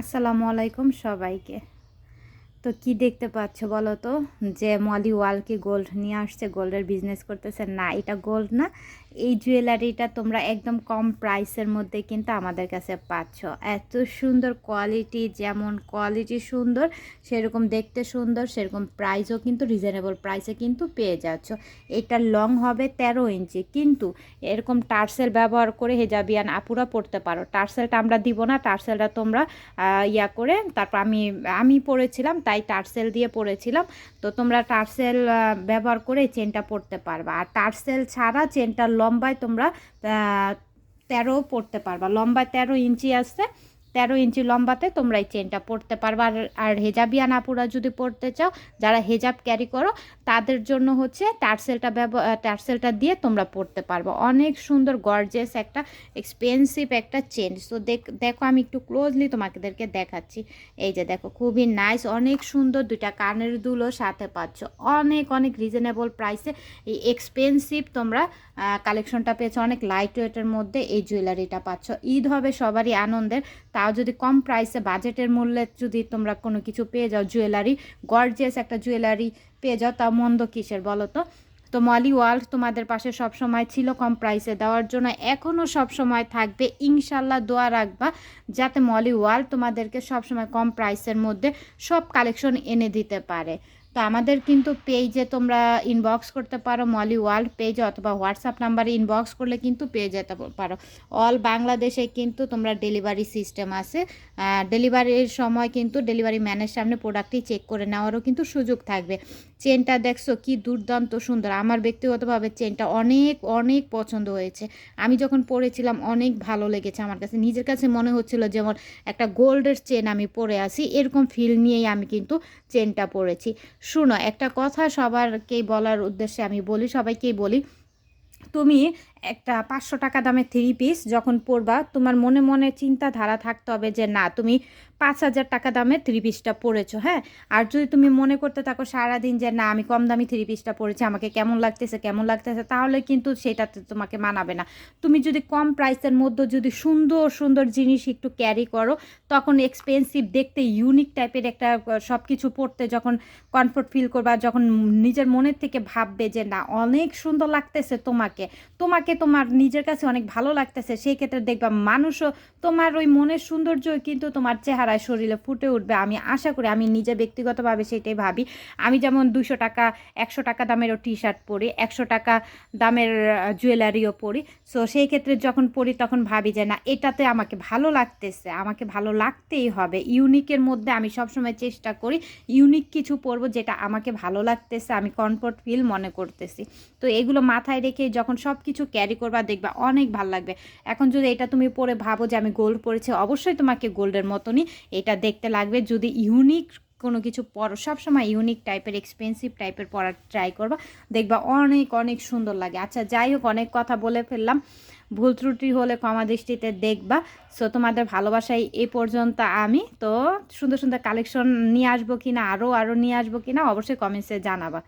আসসালামু আলাইকুম সবাইকে। তো কি দেখতে পাচ্ছ বলো তো? যে মলি ওয়ালকে গোল্ড নিয়ে আসছে গোল্ডের বিজনেস করতেছে। না, এটা গোল্ড না এই জুয়েলারিটা তোমরা একদম কম প্রাইসের মধ্যে কিন্তু আমাদের কাছে পাচ্ছ। এত সুন্দর কোয়ালিটি যেমন কোয়ালিটি সুন্দর, সেরকম দেখতে সুন্দর, সেরকম প্রাইসও কিন্তু রিজনেবল প্রাইসে কিন্তু পেয়ে যাচ্ছ। এটা লং হবে তেরো ইঞ্চি, কিন্তু এরকম টার্সেল ব্যবহার করে হেজাবিয়ান আপুরা পড়তে পারো। টার্সেলটা আমরা দিব না, টার্সেলটা তোমরা ইয়া করে তারপর আমি আমি পড়েছিলাম, তাই টার্সেল দিয়ে পড়েছিলাম। তো তোমরা টার্সেল ব্যবহার করে চেনটা পড়তে পারবা। আর টার্সেল ছাড়া চেনটার লম্বায় তোমরা তেরো পড়তে পারবা। লম্বায় তেরো ইঞ্চি আসছে তেরো ইঞ্চি লম্বাতে তোমরা এই চেনটা পড়তে পারবা। আর আর হেজাবিয়ান আপুরা যদি পড়তে চাও, যারা হেজাব ক্যারি করো, তাদের জন্য হচ্ছে টার্সেলটা ব্যবহার টার্সেলটা দিয়ে তোমরা পড়তে পারব। অনেক সুন্দর গর্জেস একটা এক্সপেন্সিভ একটা চেন তো দেখ, দেখো, আমি একটু ক্লোজলি তোমাদেরকে দেখাচ্ছি। এই যে দেখো, খুবই নাইস অনেক সুন্দর দুইটা কানের দুলো সাথে পাচ্ছ। অনেক অনেক রিজনেবল প্রাইসে এই এক্সপেন্সিভ তোমরা কালেকশনটা পেয়েছ। অনেক লাইট ওয়েটের মধ্যে এই জুয়েলারিটা পাচ্ছ। ঈদ হবে সবারই আনন্দের। তাও যদি কম প্রাইসে বাজেটের মূল্যে যদি তোমরা কোনো কিছু পেয়ে যাও জুয়েলারি গর্জিয়াস একটা জুয়েলারি পেয়ে যাও, তাও মন্দ কিসের বলো তো? তো মলি ওয়ার্ল্ড তোমাদের পাশে সব সময় ছিল কম প্রাইসে দেওয়ার জন্য এখনও সব সময় থাকবে। ইনশাল্লাহ দোয়া রাখবা যাতে মলি ওয়ার্ল্ড তোমাদেরকে সব সময় কম প্রাইসের মধ্যে সব কালেকশন এনে দিতে পারে। তো আমাদের কিন্তু পেজে তোমরা ইনবক্স করতে পারো মলি ওয়ার্ল্ড পেজে অথবা হোয়াটসঅ্যাপ নাম্বারে ইনবক্স করলে কিন্তু পেয়ে যেতে পারো। অল বাংলাদেশে কিন্তু তোমরা ডেলিভারি সিস্টেম আছে। ডেলিভারির সময় কিন্তু ডেলিভারি ম্যানের সামনে প্রোডাক্টটি চেক করে নেওয়ারও কিন্তু সুযোগ থাকবে। চেনটা দেখছ কি দুর্দান্ত সুন্দর। আমার ব্যক্তিগতভাবে চেনটা অনেক অনেক পছন্দ হয়েছে। আমি যখন পরেছিলাম অনেক ভালো লেগেছে আমার কাছে। নিজের কাছে মনে হচ্ছিল যেমন একটা গোল্ডের চেন আমি পরে আসি এরকম ফিল নিয়েই আমি কিন্তু চেনটা পরেছি শুনো একটা কথা সবারকেই বলার উদ্দেশ্যে আমি বলি সবাইকেই বলি। তুমি একটা পাঁচশো টাকা দামের থ্রি পিস যখন পরবা, তোমার মনে মনে চিন্তাধারা থাকতে হবে যে, না, তুমি পাঁচ হাজার টাকা দামের থ্রি পিসটা পরেছো হ্যাঁ? আর যদি তুমি মনে করতে থাকো সারাদিন যে, না, আমি কম দামি থ্রি পিসটা পরেছি, আমাকে কেমন লাগতেছে কেমন লাগতেছে, তাহলে কিন্তু সেটাতে তোমাকে মানাবে না। তুমি যদি কম প্রাইসের মধ্যে যদি সুন্দর সুন্দর জিনিস একটু ক্যারি করো, তখন এক্সপেন্সিভ দেখতে ইউনিক টাইপের একটা সব কিছু পড়তে যখন কমফোর্ট ফিল করবা, যখন নিজের মনের থেকে ভাববে যে, না, অনেক সুন্দর লাগতেছে তোমাকে। তোমাকে তোমার নিজের কাছে অনেক ভালো লাগতেছে, সেই ক্ষেত্রে দেখবা মানুষও তোমার ওই মনের সৌন্দর্য কিন্তু তোমার চেহারায়, শরীরে ফুটে উঠবে। আমি আশা করি, আমি নিজে ব্যক্তিগতভাবে সেটাই ভাবি। আমি যেমন দুশো টাকা, একশো টাকা দামেরও টি শার্ট পরি, একশো টাকা দামের জুয়েলারিও পরি। সো সেই ক্ষেত্রে যখন পরি, তখন ভাবি যে, না, এটাতে আমাকে ভালো লাগতেছে, আমাকে ভালো লাগতেই হবে। ইউনিকের মধ্যে আমি সবসময় চেষ্টা করি ইউনিক কিছু পরবো যেটা আমাকে ভালো লাগতেছে, আমি কমফোর্ট ফিল মনে করতেছি। তো এগুলো মাথায় রেখে যখন সব কিছু ক্যারি করবা, দেখবা অনেক ভালো লাগবে। এখন যদি এটা তুমি পরে ভাবো যে আমি গোল্ড পরেছি, অবশ্যই তোমাকে গোল্ডের মতনই এটা দেখতে লাগবে। যদি ইউনিক কোনো কিছু পরো, সবসময় ইউনিক টাইপের এক্সপেন্সিভ টাইপের পরার ট্রাই করবা, দেখবা অনেক অনেক সুন্দর লাগে। আচ্ছা যাই হোক, অনেক কথা বলে ফেললাম। ভুল ত্রুটি হলে ক্ষমা দৃষ্টিতে দেখবা। সো তোমাদের ভালোবাসাই এ পর্যন্ত আমি। তো, সুন্দর সুন্দর কালেকশন নিয়ে আসব কিনা আরও আরও নিয়ে আসব কিনা, অবশ্যই কমেন্টসে জানাবা।